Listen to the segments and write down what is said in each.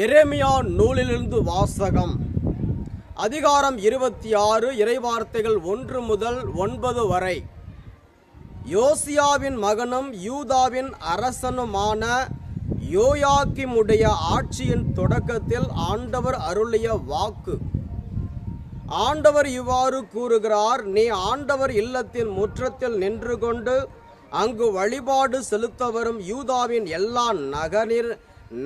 எரேமியா நூலிலிருந்து வாசகம். அதிகாரம் இருபத்தி ஆறு இறைவார்த்தைகள் ஒன்று முதல் ஒன்பது வரை. யோசியாவின் மகனும் யூதாவின் அரசனுமான யோயாக்கிமுடைய ஆட்சியின் தொடக்கத்தில் ஆண்டவர் அருளிய வாக்கு. ஆண்டவர் இவ்வாறு கூறுகிறார் நீ ஆண்டவர் இல்லத்தின் முற்றத்தில் நின்று கொண்டு அங்கு வழிபாடு செலுத்த வரும் யூதாவின் எல்லா நகரின்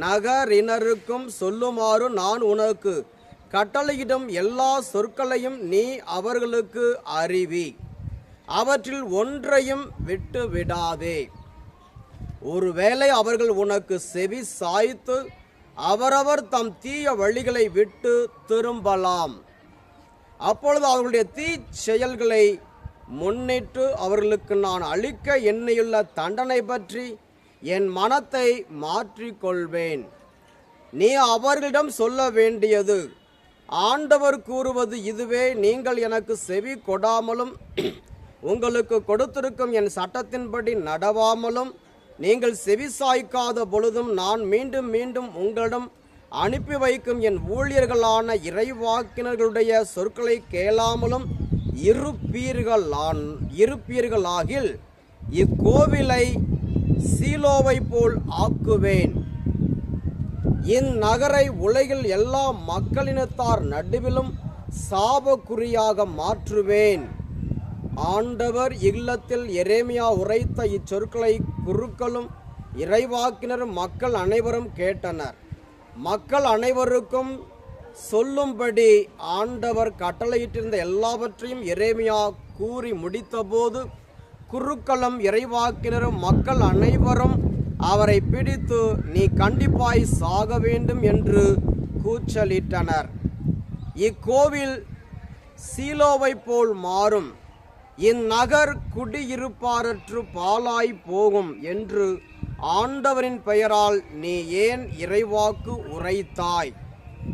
நகரினருக்கும் சொல்லுமாறு நான் உனக்கு கட்டளையிடும் எல்லா சொற்களையும் நீ அவர்களுக்கு அறிவி. அவற்றில் ஒன்றையும் விட்டு விடாதே ஒருவேளை அவர்கள் உனக்கு செவி சாய்த்து அவரவர் தம் தீய வழிகளை விட்டு திரும்பலாம். அப்பொழுது அவர்களுடைய தீ செயல்களை முன்னிட்டு அவர்களுக்கு நான் அளிக்க எண்ணியுள்ள தண்டனை பற்றி என் மனத்தை மாற்றிக்கொள்வேன். நீ அவர்களிடம் சொல்ல வேண்டியது. ஆண்டவர் கூறுவது இதுவே நீங்கள் எனக்கு செவி கொடாமலும் உங்களுக்கு கொடுத்திருக்கும் என் சட்டத்தின்படி நடவாமலும் நீங்கள் செவி சாய்க்காத பொழுதும் நான் மீண்டும் மீண்டும் உங்களிடம் அனுப்பி வைக்கும் என் ஊழியர்களான இறைவாக்கினர்களுடைய சொற்களை கேளாமலும் இருப்பீர்களான் இருப்பீர்களாகில் இக்கோவிலை சீலோவை போல் ஆக்குவேன். இந்நகரை உலகில் எல்லா மக்களினத்தார் நடுவிலும் சாபக்குறியாக மாற்றுவேன். ஆண்டவர் இல்லத்தில் எரேமியா உரைத்த இச்சொற்களை குருக்களும் இறைவாக்கினரும் மக்கள் அனைவரும் கேட்டனர். மக்கள் அனைவருக்கும் சொல்லும்படி ஆண்டவர் கட்டளையிட்டிருந்த எல்லாவற்றையும் எரேமியா கூறி முடித்தபோது குருக்களும் இறைவாக்கினரும் மக்கள் அனைவரும் அவரை பிடித்து நீ கண்டிப்பாய் சாக வேண்டும் என்று கூச்சலிட்டனர். இக்கோவில் சீலோவை போல் மாறும். இந்நகர் குடியிருப்பாரற்று பாலாய் போகும் என்று ஆண்டவரின் பெயரால் நீ ஏன் இறைவாக்கு உரைத்தாய்?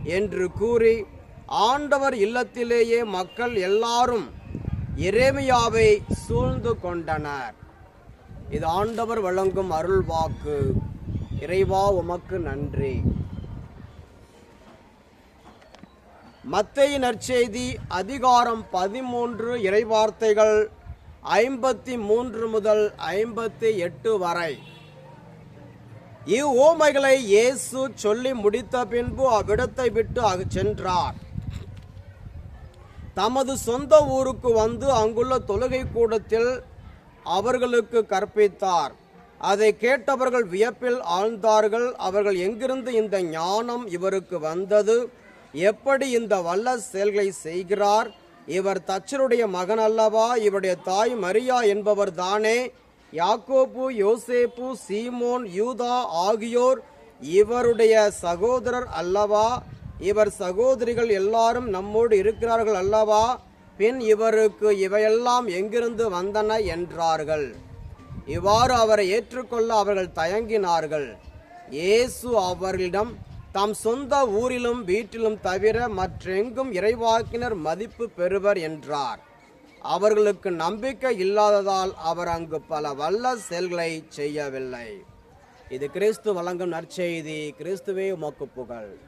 என்று கூறி ஆண்டவர் இல்லத்திலேயே மக்கள் எல்லாரும் எரேமியாவை சூழ்ந்து கொண்டனர். இது ஆண்டவர் வழங்கும் அருள் வாக்கு. இறைவா உமக்கு நன்றி. மத்திய நற்செய்தி அதிகாரம் பதிமூன்று இறைவார்த்தைகள் ஐம்பத்தி மூன்று முதல் ஐம்பத்தி எட்டு வரை. இவ்வோமைகளை இயேசு சொல்லி முடித்த பின்பு அவ்விடத்தை விட்டு அக சென்றார். தமது சொந்த ஊருக்கு வந்து அங்குள்ள தொழுகை கூடத்தில் அவர்களுக்கு கற்பித்தார். அதை கேட்டவர்கள் வியப்பில் ஆழ்ந்தார்கள். அவர்கள் எங்கிருந்து இந்த ஞானம் இவருக்கு வந்தது? எப்படி இந்த வல்ல செயல்களை செய்கிறார்? இவர் தச்சருடைய மகன் அல்லவா இவருடைய தாய் மரியா என்பவர் தானே? யாக்கோப்பு யோசேப்பு சீமோன் யூதா ஆகியோர் இவருடைய சகோதரர் அல்லவா? இவர் சகோதரிகள் எல்லாரும் நம்மோடு இருக்கிறார்கள் அல்லவா? பின் இவருக்கு இவையெல்லாம் எங்கிருந்து வந்தன என்றார்கள். இவ்வாறு அவரை ஏற்றுக்கொள்ள அவர்கள் தயங்கினார்கள். இயேசு அவர்களிடம் தம் சொந்த ஊரிலும் வீட்டிலும் தவிர மற்றெங்கும் இறைவாக்கினர் மதிப்பு பெறுவர் என்றார். அவர்களுக்கு நம்பிக்கை இல்லாததால் அவர் அங்கு பல வல்ல செயல்களை செய்யவில்லை. இது கிறிஸ்து வழங்கும் நற்செய்தி. கிறிஸ்துவே உமக்கு புகழ்.